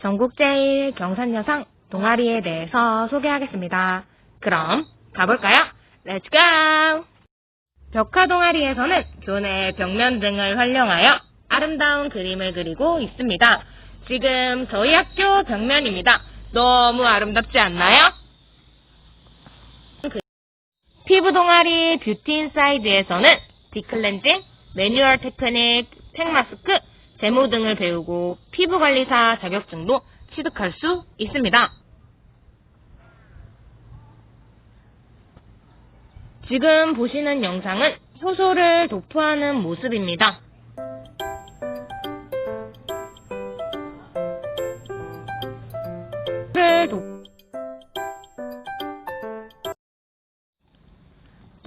전국 제일 경산여상 동아리에 대해서 소개하겠습니다. 그럼 가볼까요? 렛츠 고! 벽화 동아리에서는 교내 벽면 등을 활용하여 아름다운 그림을 그리고 있습니다. 지금 저희 학교 벽면입니다. 너무 아름답지 않나요? 그- 피부 동아리 뷰티 인사이드에서는 디클렌징, 매뉴얼 테크닉, 팩마스크, 제모 등을 배우고 피부 관리사 자격증도 취득할 수 있습니다. 지금 보시는 영상은 효소를 도포하는 모습입니다.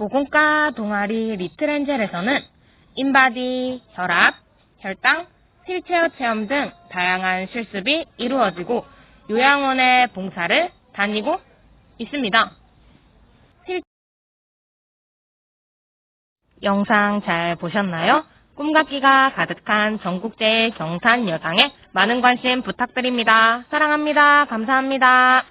모공과 동아리 리틀엔젤에서는 인바디, 혈압, 혈당, 휠체어 체험 등 다양한 실습이 이루어지고 요양원의 봉사를 다니고 있습니다. 휠- 영상 잘 보셨나요? 꿈같기가 가득한 전국제일 경산 여상에 많은 관심 부탁드립니다. 사랑합니다. 감사합니다.